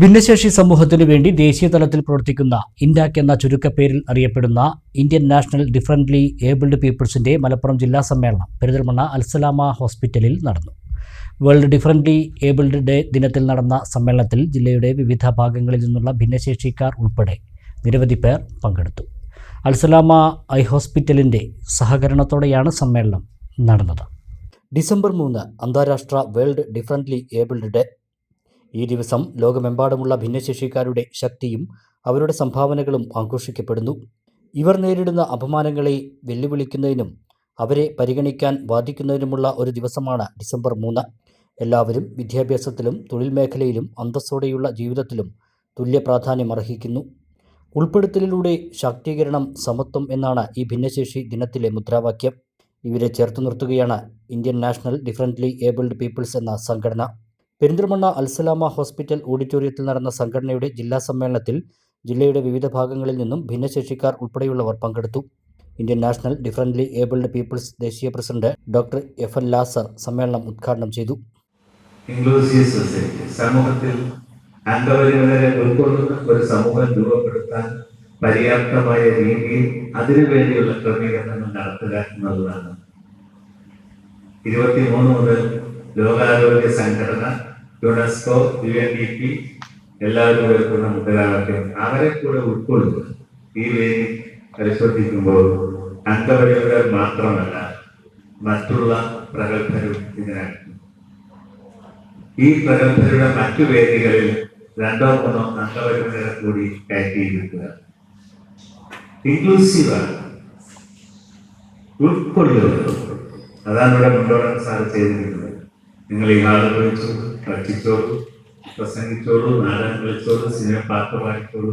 ഭിന്നശേഷി സമൂഹത്തിനു വേണ്ടി ദേശീയ തലത്തിൽ പ്രവർത്തിക്കുന്ന ഇൻഡാക് എന്ന ചുരുക്കപ്പേരിൽ അറിയപ്പെടുന്ന ഇന്ത്യൻ നാഷണൽ ഡിഫറന്റ്ലി ഏബിൾഡ് പീപ്പിൾസിന്റെ മലപ്പുറം ജില്ലാ സമ്മേളനം പെരിന്തൽമണ്ണ അൽസലാമ ഹോസ്പിറ്റലിൽ നടന്നു. വേൾഡ് ഡിഫറന്റ്ലി ഏബിൾഡ് ഡേ ദിനത്തിൽ നടന്ന സമ്മേളനത്തിൽ ജില്ലയുടെ വിവിധ ഭാഗങ്ങളിൽ നിന്നുള്ള ഭിന്നശേഷിക്കാർ ഉൾപ്പെടെ നിരവധി പേർ പങ്കെടുത്തു. അൽസലാമ ഐ ഹോസ്പിറ്റലിന്റെ സഹകരണത്തോടെയാണ് സമ്മേളനം നടന്നത്. ഡിസംബർ മൂന്ന് അന്താരാഷ്ട്ര വേൾഡ് ഡിഫറന്റ്ലി ഏബിൾഡ് ഡേ ഈ ദിവസം ലോകമെമ്പാടുമുള്ള ഭിന്നശേഷിക്കാരുടെ ശക്തിയും അവരുടെ സംഭാവനകളും ആഘോഷിക്കപ്പെടുന്നു. ഇവർ നേരിടുന്ന അപമാനങ്ങളെ വെല്ലുവിളിക്കുന്നതിനും അവരെ പരിഗണിക്കാൻ വാദിക്കുന്നതിനുമുള്ള ഒരു ദിവസമാണ് ഡിസംബർ മൂന്ന്. എല്ലാവരും വിദ്യാഭ്യാസത്തിലും തൊഴിൽ മേഖലയിലും അന്തസ്സോടെയുള്ള ജീവിതത്തിലും തുല്യ പ്രാധാന്യം അർഹിക്കുന്നു. ഉൾപ്പെടുത്തലിലൂടെ ശാക്തീകരണം സമത്വം എന്നാണ് ഈ ഭിന്നശേഷി ദിനത്തിലെ മുദ്രാവാക്യം. ഇവരെ ചേർത്ത് നിർത്തുകയാണ് Indian national differently abled peoples എന്ന സംഘടന. പെരിന്തൽമണ്ണ അൽസലാമ ഹോസ്പിറ്റൽ ഓഡിറ്റോറിയത്തിൽ നടന്ന സംഘടനയുടെ ജില്ലാ സമ്മേളനത്തിൽ ജില്ലയുടെ വിവിധ ഭാഗങ്ങളിൽ നിന്നും ഭിന്നശേഷിക്കാർ ഉൾപ്പെടെയുള്ളവർ പങ്കെടുത്തു. Indian national differently abled peoples ദേശീയ president doctor F N Lazar സമ്മേളനം ഉദ്ഘാടനം ചെയ്തു. ഇൻക്ലൂസീവ് സൊസൈറ്റി സമൂഹത്തിൽ അംഗപരിമിതരെ ഉൾക്കൊള്ളുന്ന ഒരു സമൂഹം രൂപപ്പെടുത്താൻ പര്യാപ്തമായ രീതിയിൽ അതിനുവേണ്ടിയുള്ള ക്രമീകരണങ്ങൾ നടത്തുക എന്നുള്ളതാണ് ഇരുപത്തിമൂന്ന് മുതൽ ലോകാരോഗ്യ സംഘടന UNESCO U N E P എല്ലാവരും വരുത്തുന്ന മുദ്രാവാക്യം അവരെ കൂടെ ഉൾക്കൊള്ളുക ഈ വേദി പരിശോധിക്കുമ്പോൾ അംഗപരിമിതർ മാത്രമല്ല മറ്റുള്ള പ്രഗത്ഭരും ഇതിനകത്ത് ഈ പ്രഗത്ഭരുടെ മറ്റു വേദികളിൽ രണ്ടോ മൂന്നോ അംഗപരിമിതരെ കൂടി കയറ്റിയിരിക്കുക. ഇൻക്ലൂസീവാണ് ഉൾക്കൊള്ളുക. അതാണ് ഇവിടെ മുന്നോട്ട് സാർ ചെയ്തിരിക്കുന്നത്. നിങ്ങൾ ഈ നാട് ഭക്ഷിച്ചോളൂ പ്രസംഗിച്ചോളൂ നാടകം കളിച്ചോളൂ സിനിമ പാട്ട് പാടിച്ചോളൂ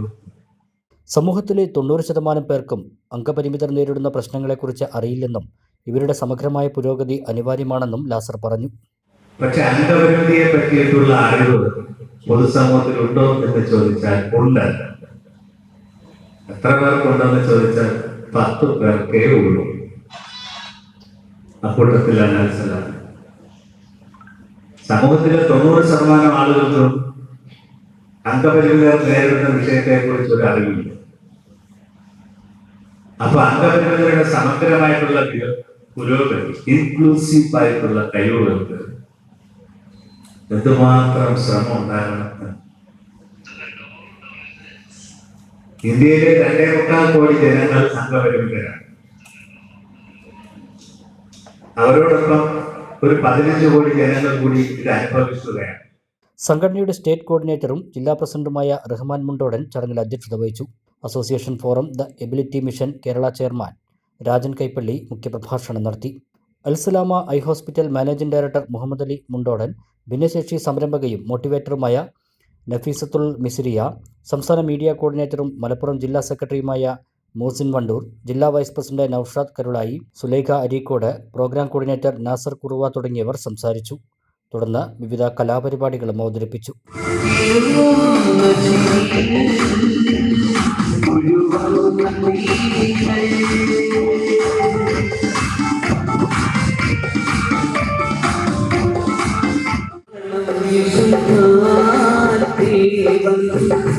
സമൂഹത്തിലെ തൊണ്ണൂറ് ശതമാനം പേർക്കും അംഗപരിമിതർ നേരിടുന്ന പ്രശ്നങ്ങളെക്കുറിച്ച് അറിയില്ലെന്നും ഇവരുടെ സമഗ്രമായ പുരോഗതി അനിവാര്യമാണെന്നും ലാസർ പറഞ്ഞു. പക്ഷെ അംഗപരിമിതിയെ പറ്റിയിട്ടുള്ള അറിവ് പൊതുസമൂഹത്തിൽ ഉണ്ടോ എന്ന് ചോദിച്ചാൽ ഉണ്ട്. എത്ര പേർക്കുണ്ടെന്ന് ചോദിച്ചാൽ പത്ത് പേർക്കേ ഉള്ളൂ. അക്കൂട്ടത്തിലാണ് മനസ്സിലാക്കുന്നത് സമൂഹത്തിലെ തൊണ്ണൂറ് ശതമാനം ആളുകൾക്കും അംഗപരിമിതർ നേരിടുന്ന വിഷയത്തെ കുറിച്ച് ഒരു അറിവില്ല അപ്പൊ അംഗപരിമിതരുടെ സമഗ്രമായിട്ടുള്ള പുരോഗതി ഇൻക്ലൂസീവ് ആയിട്ടുള്ള കഴിവുകൾക്ക് എന്തുമാത്രം ശ്രമം ഉണ്ടാകണം ഇന്ത്യയിലെ രണ്ടേ മുക്കാൽ കോടി ജനങ്ങൾ അംഗപരിമിതരാണ്. അവരോടൊപ്പം ഒരു പതിനഞ്ച് കോടി ജനങ്ങൾ കൂടി ഇത് അനുഭവിക്കുകയാണ്. സംഘടനയുടെ സ്റ്റേറ്റ് കോർഡിനേറ്ററും ജില്ലാ പ്രസിഡന്റുമായ റഹ്മാൻ മുണ്ടോടൻ ചടങ്ങിൽ അധ്യക്ഷത വഹിച്ചു. Association forum the ability mission Kerala chairman Rajan Kaippally മുഖ്യപ്രഭാഷണം നടത്തി. Alsalama eye hospital managing director Muhammad Ali Mundodan ഭിന്നശേഷി സംരംഭകയും മോട്ടിവേറ്ററുമായ നഫീസത്തുൽ മിസിരിയ സംസ്ഥാന മീഡിയ കോർഡിനേറ്ററും മലപ്പുറം ജില്ലാ സെക്രട്ടറിയുമായ മോസിൻ വണ്ടൂർ ജില്ലാ vice president Noushad Karulai Sulaikha Areekode programme coordinator Nasar Kuruva തുടങ്ങിയവർ സംസാരിച്ചു. തുടർന്ന് വിവിധ കലാപരിപാടികളും അവതരിപ്പിച്ചു